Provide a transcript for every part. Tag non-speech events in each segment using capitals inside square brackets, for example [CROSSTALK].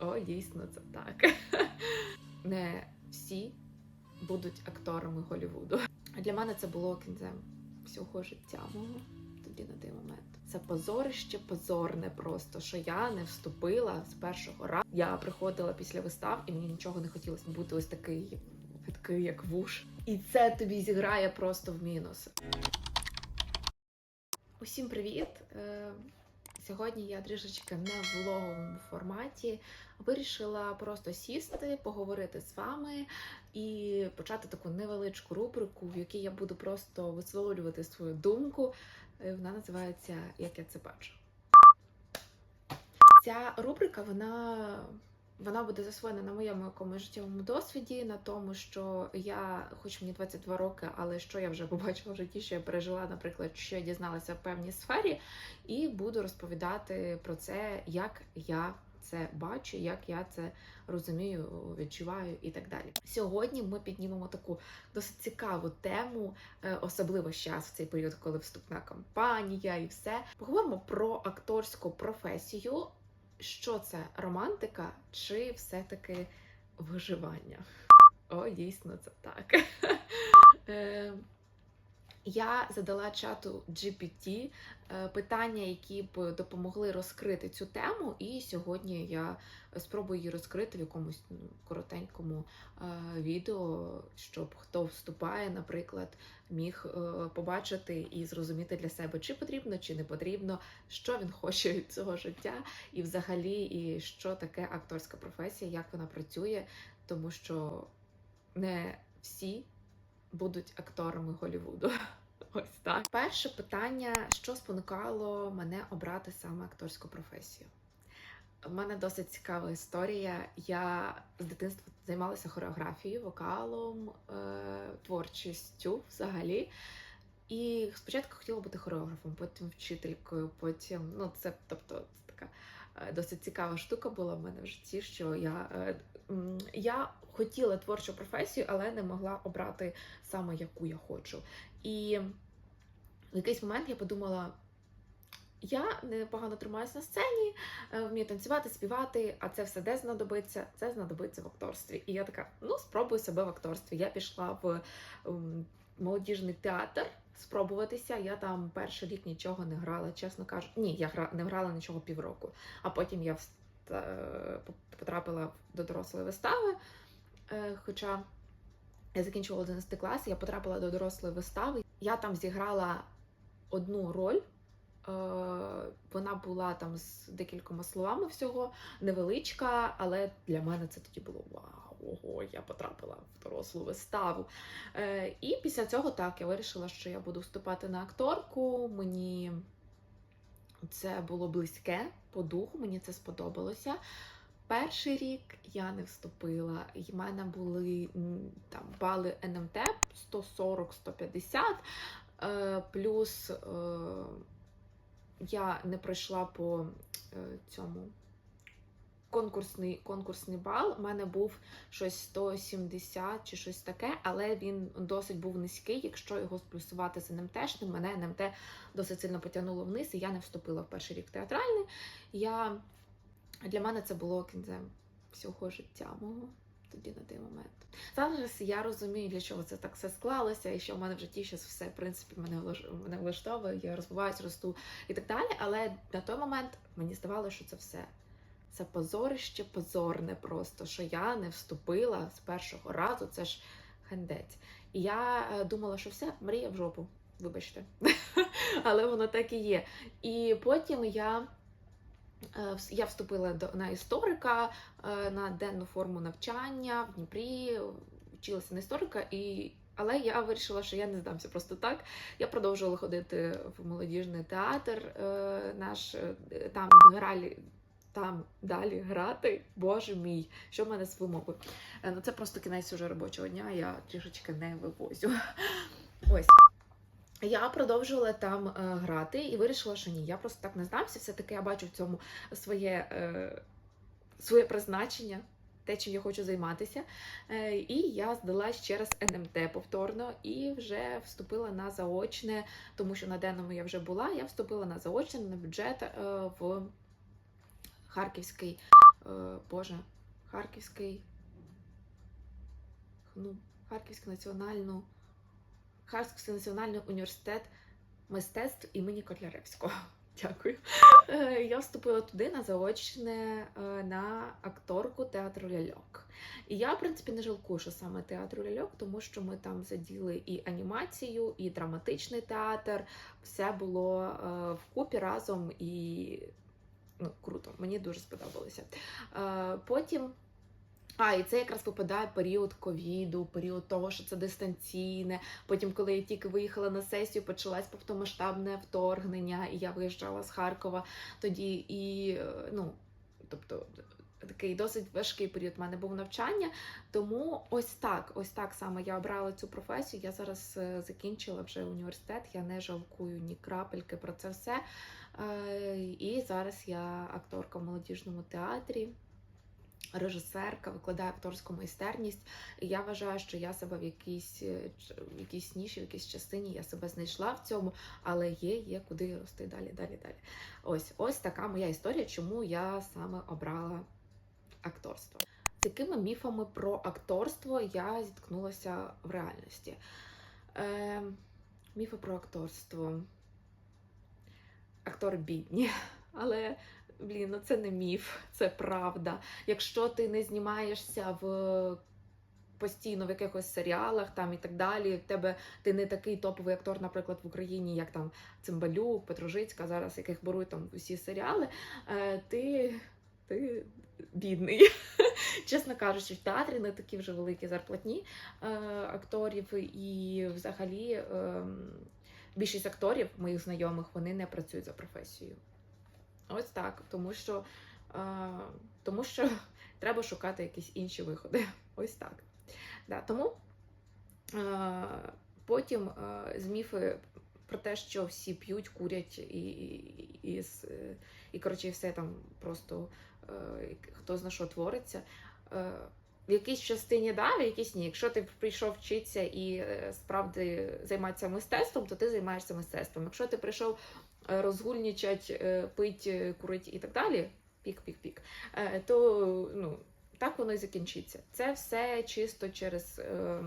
О, дійсно, це так. [LAUGHS] Не всі будуть акторами Голлівуду. Для мене це було кінцем всього життя мого тоді на той момент. Це позорище позорне просто, що я не вступила з першого разу. Я приходила після вистав, і мені нічого не хотілося бути ось такий такий, як вуш. І це тобі зіграє просто в мінус. Усім привіт! Сьогодні я трішечки не в влоговому форматі. Вирішила просто сісти, поговорити з вами і почати таку невеличку рубрику, в якій я буду просто висловлювати свою думку. Е, Вона називається Як я це бачу. Ця рубрика, вона, вона буде засвоєна на моєму якомусь життєвому досвіді, на тому, що я, хоч мені 22 роки, але що я вже [LAUGHS] побачила в житті, що я пережила, наприклад, що я дізналася в певній сфері, і буду розповідати про це, як я це бачу, як я це розумію, відчуваю і так далі. Сьогодні ми піднімемо таку досить цікаву тему, е, особливо зараз в цей період, коли вступна кампанія і все. Поговоримо про акторську професію. Що це романтика чи все-таки виживання? О, дійсно, це так. [LAUGHS] Е, Я задала чату GPT питання, які б допомогли розкрити цю тему, і сьогодні я спробую її розкрити в якомусь ну, коротенькому е, відео, щоб хто вступає, наприклад, міг е, побачити і зрозуміти для себе, чи потрібно, чи не потрібно, що він хоче від цього життя, і взагалі, і що таке акторська професія, як вона працює, тому що не всі будуть акторами Голлівуду. Ось так. Перше питання: що спонукало мене обрати саме акторську професію? У мене досить цікава історія. Я з дитинства займалася хореографією, вокалом, е- творчістю взагалі. І спочатку хотіла бути хореографом, потім вчителькою, потім, ну, це тобто це така е, досить цікава штука була в мене в житті, що я, е, я хотіла творчу професію, але не могла обрати саме яку я хочу. І в якийсь момент я подумала. Я непогано тримаюся на сцені, е, вмію танцювати, співати, а це все де знадобиться? Це знадобиться в акторстві. І я така: ну, спробую себе в акторстві. Я пішла в молодіжний театр спробуватися. Я там перший рік нічого не грала, чесно кажучи. Ні, я гра... не грала нічого півроку. А потім я потрапила до дорослої вистави. Е, Хоча я закінчувала 11 клас, я потрапила до дорослої вистави. Я там зіграла одну роль. Е, Вона була там з декількома словами всього, невеличка, але для мене це тоді було вау, ого, я потрапила в дорослу виставу. Е, І після цього так я вирішила, що я буду вступати на акторку. Мені це було близьке по духу, мені це сподобалося. Перший рік я не вступила, і в мене були там бали НМТ 140-150, е, плюс е, я не пройшла по е, цьому конкурсний, конкурсний бал. У мене був щось 170 чи щось таке, але він досить був низький. Якщо його сплюсувати з НМТшним, мене НМТ досить сильно потягнуло вниз, і я не вступила в перший рік театральний. Я... Для мене це було кінцем всього життя мого тоді на той момент. Зараз я розумію, для чого це так все склалося, і що в мене в житті зараз все, в принципі, мене мене влаштовує, я розвиваюсь, росту і так далі. Але на той момент мені здавалося, що це все. Це позорище позорне просто, що я не вступила з першого разу, це ж хендець. І я е, думала, що все, мрія в жопу, вибачте. [LAUGHS] Але воно так і є. І потім я Е, Я вступила на історика е, на денну форму навчання в Дніпрі, вчилася на історика, і але я вирішила, що я не здамся просто так. Я продовжувала ходити в молодіжний театр. Наш там грали. Там далі грати, боже мій, що в мене з вимовою. Е, Ну це просто кінець уже робочого дня, я трішечки не вивозю. Ось. Я продовжувала там е, грати і вирішила, що ні, я просто так не здамся. Все-таки я бачу в цьому своє, е, своє призначення, те, чим я хочу займатися. Е, і я здала ще раз НМТ повторно і вже вступила на заочне, тому що на денному я вже була. Я вступила на заочне на бюджет е, в Харківський е, Боже, Харківський. Ну, Харківський національну, Харківський національний університет мистецтв імені Котляревського. [LAUGHS] Дякую. Е, Я вступила туди на заочне е, на акторку театру ляльок. І я, в принципі, не жалкую, що саме театру ляльок, тому що ми там заділи і анімацію, і драматичний театр. Все було вкупі разом і ну, круто. Мені дуже сподобалося. Е, Потім. А, і це якраз попадає період ковіду, період того, що це дистанційне. Потім, коли я тільки виїхала на сесію, почалось повномасштабне вторгнення, і я виїжджала з Харкова тоді. І е, ну, тобто, такий досить важкий період в мене був навчання. Тому ось так, ось так саме я обрала цю професію. Я зараз е, закінчила вже університет. Я не жалкую ні крапельки про це все. Е, І зараз я акторка в молодіжному театрі режисерка, викладає акторську майстерність. І я вважаю, що я себе в якійсь, е, в якійсь ніші, в якійсь частині я себе знайшла в цьому, але є, є куди рости далі, далі, далі. Ось ось така моя історія, чому я саме обрала акторство. З якими міфами про акторство я зіткнулася в реальності? Е, міфи про акторство. Актори бідні, [LAUGHS] але блін, ну це не міф, це правда. Якщо ти не знімаєшся в постійно в якихось серіалах там і так далі, в тебе ти не такий топовий актор, наприклад, в Україні, як там Цимбалюк, Петрожицька, зараз яких беруть там усі серіали, е, ти, ти бідний. [LAUGHS] Чесно кажучи, в театрі не такі вже великі зарплатні е, акторів, і взагалі е, більшість акторів, моїх знайомих, вони не працюють за професією. Ось так, тому що, е, тому що [LAUGHS] треба шукати якісь інші виходи. [LAUGHS] Ось так. Да, тому е, потім е, з міфи про те, що всі п'ють, курять і, і, і, е, і коротше, все там просто хто зна що твориться. Е, в якійсь частині да, в якійсь ні. Якщо ти прийшов вчитися і е, справді займатися мистецтвом, то ти займаєшся мистецтвом. Якщо ти прийшов е, розгульничать, е, пить, е, курить і так далі, пік-пік-пік, е, то ну, так воно і закінчиться. Це все чисто через е,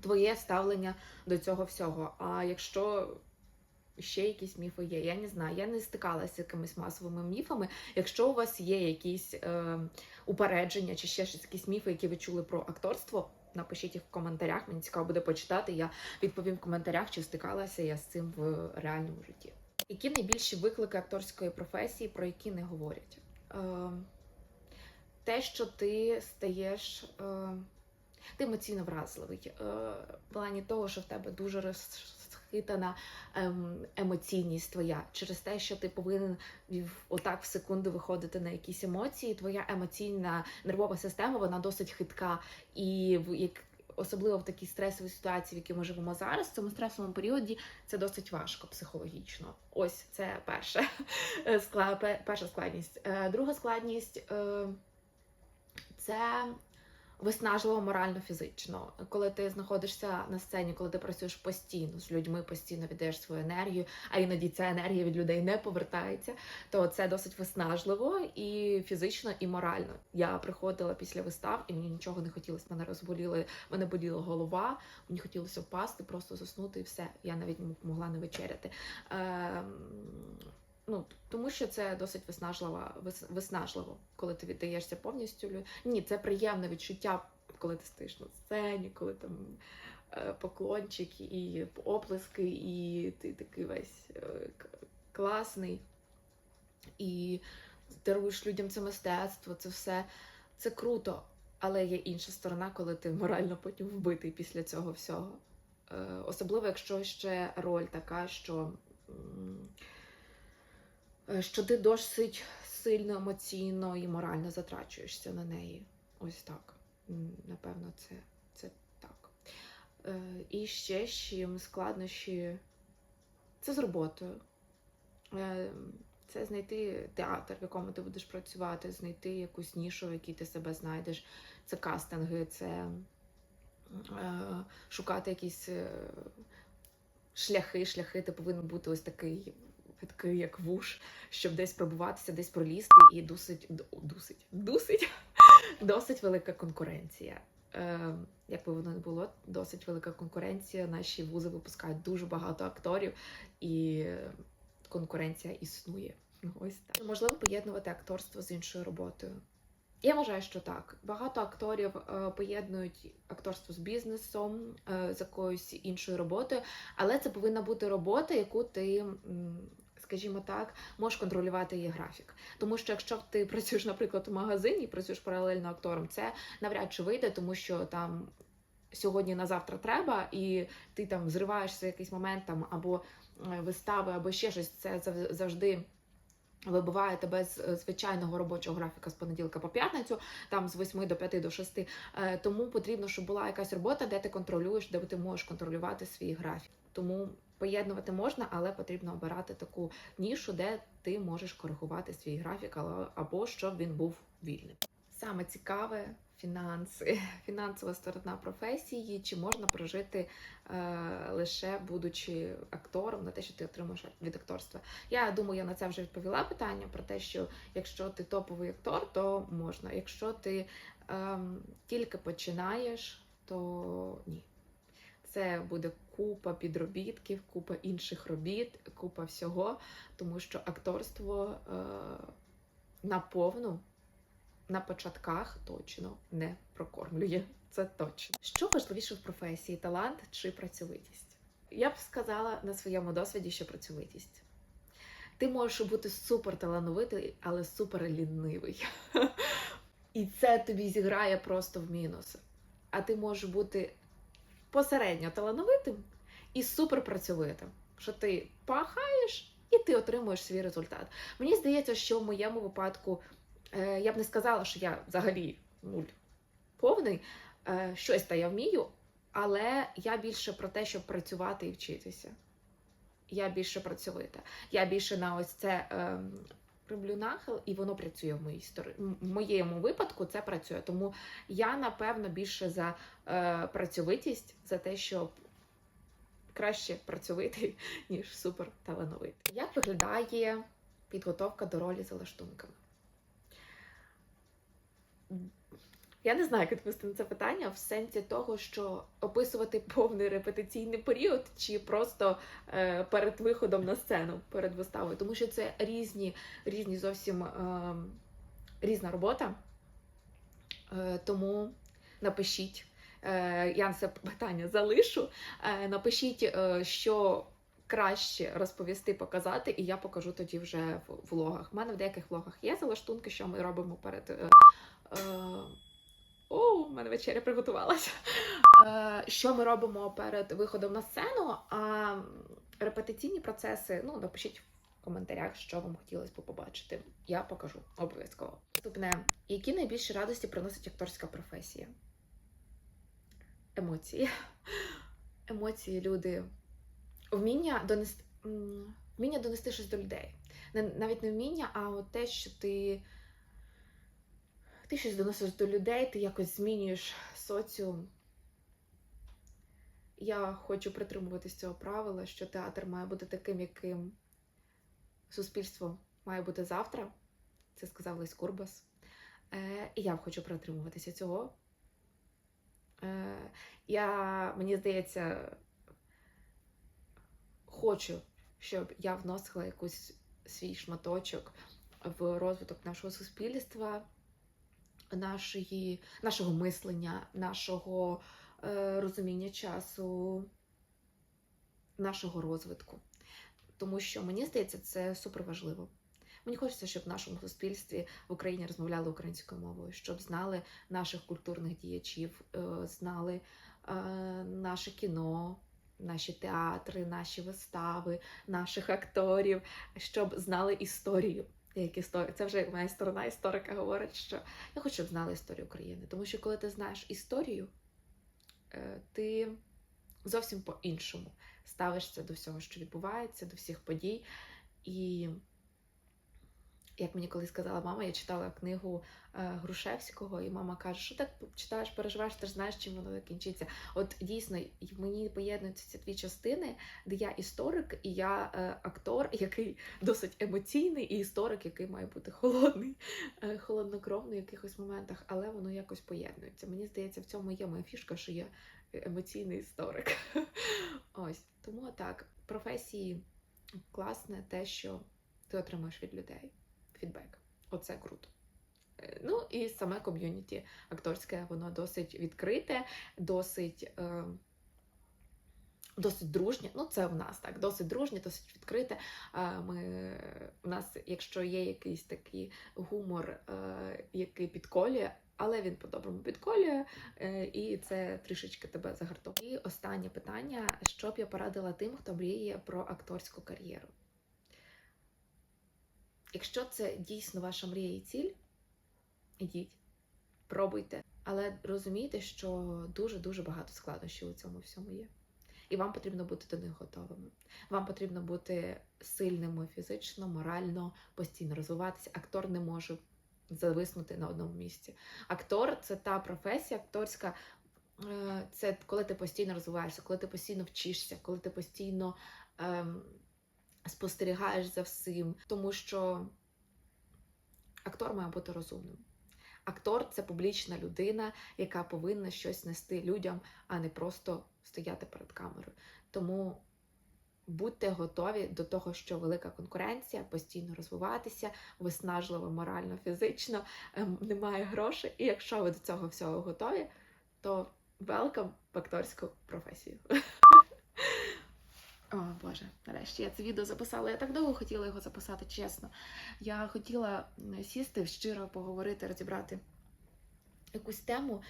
твоє ставлення до цього всього. А якщо ще якісь міфи є, я не знаю, я не стикалася з якимись масовими міфами. Якщо у вас є якісь е, упередження чи ще щось, якісь міфи, які ви чули про акторство, напишіть їх в коментарях. Мені цікаво буде почитати. Я відповім в коментарях, чи стикалася я з цим в реальному житті. Які найбільші виклики акторської професії, про які не говорять? Е, те, що ти стаєш. Е, ти емоційно вразливий. Е, в плані того, що в тебе дуже розхитана ем, емоційність твоя. Через те, що ти повинен отак в секунду виходити на якісь емоції, твоя емоційна нервова система вона досить хитка. І як особливо в такій стресовій ситуації, в якій ми живемо зараз, в цьому стресовому періоді це досить важко психологічно. Ось це перше [LAUGHS] е, перша складність. Е, Друга складність е, це виснажливо морально-фізично. Коли ти знаходишся на сцені, коли ти працюєш постійно з людьми, постійно віддаєш свою енергію, а іноді ця енергія від людей не повертається, то це досить виснажливо і фізично, і морально. Я приходила після вистав, і мені нічого не хотілося. Мене розболіли, мене боліла голова, мені хотілося впасти, просто заснути і все. Я навіть могла не вечеряти. Ем, Ну, тому що це досить виснажливо, виснажливо, коли ти віддаєшся повністю. Ні, це приємне відчуття, коли ти стоїш на сцені, коли там е, поклончик і оплески, і ти такий весь е, класний. І робиш людям це мистецтво, це все це круто. Але є інша сторона, коли ти морально потім вбитий після цього всього. Е, особливо, якщо ще роль така, що. Е, що ти досить сильно емоційно і морально затрачуєшся на неї. Ось так. Напевно, це, це так. Е, І ще з чим складнощі це з роботою. Е, Це знайти театр, в якому ти будеш працювати, знайти якусь нішу, в якій ти себе знайдеш. Це кастинги, це е, шукати якісь шляхи, шляхи. Ти повинен бути ось такий такий як вуш, щоб десь пробуватися, десь пролізти, і досить досить, досить, [LAUGHS] досить велика конкуренція. Е, як би воно не було, досить велика конкуренція. Наші вузи випускають дуже багато акторів, і конкуренція існує. Ось так. Можливо поєднувати акторство з іншою роботою. Я вважаю, що так. Багато акторів е, поєднують акторство з бізнесом, е, з якоюсь іншою роботою, але це повинна бути робота, яку ти, м, скажімо так, можеш контролювати її графік. Тому що якщо ти [LAUGHS] працюєш, наприклад, у магазині працюєш паралельно актором, це навряд чи вийде, тому що там сьогодні на завтра треба, і ти там зриваєшся в якийсь момент там або е, вистави, або ще щось. Це завжди. Вибиває тебе з е, звичайного робочого графіка з понеділка по п'ятницю, там з 8 до 5 до 6. Е, Тому потрібно, щоб була якась робота, де ти контролюєш, де ти можеш контролювати свій графік. Тому поєднувати можна, але потрібно обирати таку нішу, де ти можеш коригувати свій графік, або щоб він був вільним. Саме цікаве фінанси, [LAUGHS] фінансова сторона професії, чи можна прожити е, лише будучи актором на те, що ти отримуєш від акторства. Я думаю, я на це вже відповіла питання про те, що якщо ти топовий актор, то можна. Якщо ти ем, тільки починаєш, то ні. Це буде купа підробітків, купа інших робіт, купа всього, тому що акторство е, наповну на початках точно не прокормлює. Це точно. Що важливіше в професії талант чи працьовитість? Я б сказала на своєму досвіді, що працьовитість. Ти можеш бути супер талановитий, але супер лінивий. [LAUGHS] І це тобі зіграє просто в мінус. А ти можеш бути посередньо талановитим і супер працьовитим. Що ти пахаєш і ти отримуєш свій результат. Мені здається, що в моєму випадку е, я б не сказала, що я взагалі нуль повний. Е, щось та я вмію, але я більше про те, щоб працювати і вчитися. Я більше працьовита. Я більше на ось це е, роблю нахил, і воно працює в моїй стороні. В моєму випадку це працює. Тому я, напевно, більше за е, працьовитість, за те, щоб краще працьовитий, [LAUGHS] ніж супер талановитий. Як виглядає підготовка до ролі за лаштунками? Я не знаю, як відповісти на це питання в сенсі того, що описувати повний репетиційний період, чи просто е, перед виходом на сцену, перед виставою, тому що це різні, різні зовсім е, різна робота. Е, тому напишіть, е, я на це питання залишу. Е, напишіть, е, що краще розповісти, показати, і я покажу тоді вже в влогах. У мене в деяких влогах є залаштунки, що ми робимо перед. Е, е, о, у мене вечеря приготувалася. Е, що ми робимо перед виходом на сцену? А репетиційні процеси, ну, напишіть в коментарях, що вам хотілося б побачити. Я покажу обов'язково. Наступне, які найбільші радості приносить акторська професія? Емоції. Емоції, люди. Вміння донести, вміння донести щось до людей. Навіть не вміння, а от те, що ти ти щось доносиш до людей, ти якось змінюєш соціум. Я хочу притримуватись цього правила, що театр має бути таким, яким суспільство має бути завтра. Це сказав Лесь Курбас. Е, і я хочу притримуватися цього. Е, я, мені здається, хочу, щоб я вносила якийсь свій шматочок в розвиток нашого суспільства нашої, нашого мислення, нашого е, розуміння часу, нашого розвитку. Тому що мені здається, це супер важливо. Мені хочеться, щоб в нашому суспільстві в Україні розмовляли українською мовою, щоб знали наших культурних діячів, е, знали е, наше кіно, наші театри, наші вистави, наших акторів, щоб знали історію як історик. Це вже моя сторона історика говорить, що я хочу, щоб знали історію України. Тому що коли ти знаєш історію, е, ти зовсім по-іншому ставишся до всього, що відбувається, до всіх подій. І Як мені колись сказала мама, я читала книгу е, Грушевського, і мама каже, що так читаєш, переживаєш, ти ж знаєш, чим воно закінчиться. От дійсно, і мені поєднуються ці дві частини, де я історик, і я е, актор, який досить емоційний, і історик, який має бути холодний, е, холоднокровний в якихось моментах, але воно якось поєднується. Мені здається, в цьому є моя фішка, що я емоційний історик. [LAUGHS] Ось тому так, професії класне те, що ти отримуєш від людей фідбек. Оце круто. Е, Ну і саме ком'юніті акторське, воно досить відкрите, досить. Е, Досить дружнє, ну це в нас так, досить дружнє, досить відкрите. Ми, у нас, якщо є якийсь такий гумор, е, який підколює, але він по-доброму підколює, е, і це трішечки тебе загартовує. І останнє питання: що б я порадила тим, хто мріє про акторську кар'єру? Якщо це дійсно ваша мрія і ціль, ідіть, пробуйте. Але розумійте, що дуже-дуже багато складнощів у цьому всьому є. І вам потрібно бути до них готовими. Вам потрібно бути сильними фізично, морально, постійно розвиватися. Актор не може зависнути на одному місці. Актор це та професія, акторська. е, Це коли ти постійно розвиваєшся, коли ти постійно вчишся, коли ти постійно ем, спостерігаєш за всім. Тому що актор має бути розумним. Актор це публічна людина, яка повинна щось нести людям, а не просто стояти перед камерою. Тому будьте готові до того, що велика конкуренція, постійно розвиватися, виснажливо морально, фізично, ем, немає грошей. І якщо ви до цього всього готові, то welcome в акторську професію. О, Боже, нарешті я це відео записала. Я так довго хотіла його записати, чесно. Я хотіла сісти, щиро поговорити, розібрати якусь тему,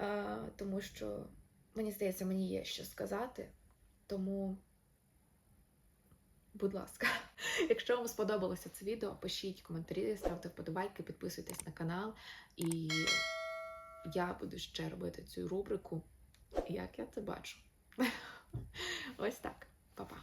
е, тому що мені здається, мені є що сказати. Тому, будь ласка, [LAUGHS] якщо вам сподобалося це відео, пишіть коментарі, ставте вподобайки, підписуйтесь на канал, і я буду ще робити цю рубрику, як я це бачу. [LAUGHS] Ось так. Па-па.